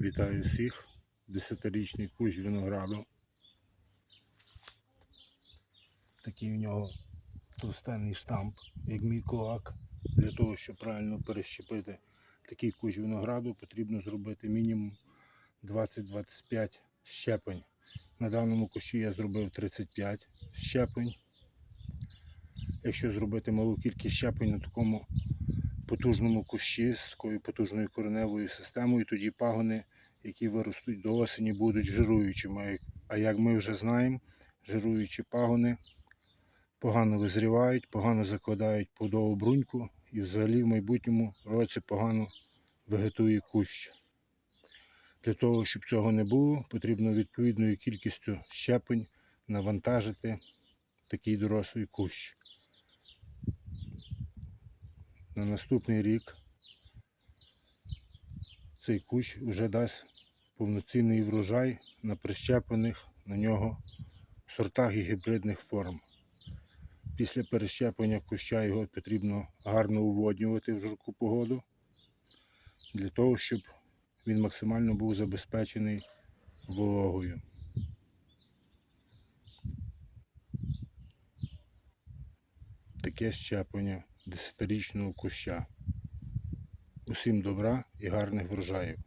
Вітаю всіх. Десятирічний кущ винограду. Такий у нього товстенний штамп, як мій кулак. Для того, щоб правильно перещепити такий кущ винограду, потрібно зробити мінімум 20-25 щеплень. На даному кущі я зробив 35 щеплень. Якщо зробити малу кількість щеплень на такому потужному кущі з такою потужною кореневою системою, тоді пагони, які виростуть до осені, будуть жируючими. А як- ми вже знаємо, жируючі пагони погано визрівають, погано закладають плодову бруньку і взагалі в майбутньому році погано вегетує кущ. Для того, щоб цього не було, потрібно відповідною кількістю щеплень навантажити такий дорослий кущ. На наступний рік цей кущ вже дасть повноцінний врожай на прищеплених на нього сортах і гібридних форм. Після перещеплення куща його потрібно гарно уводнювати в жарку погоду, для того, щоб він максимально був забезпечений вологою. Таке щеплення десятирічного куща. Усім добра і гарних врожаїв.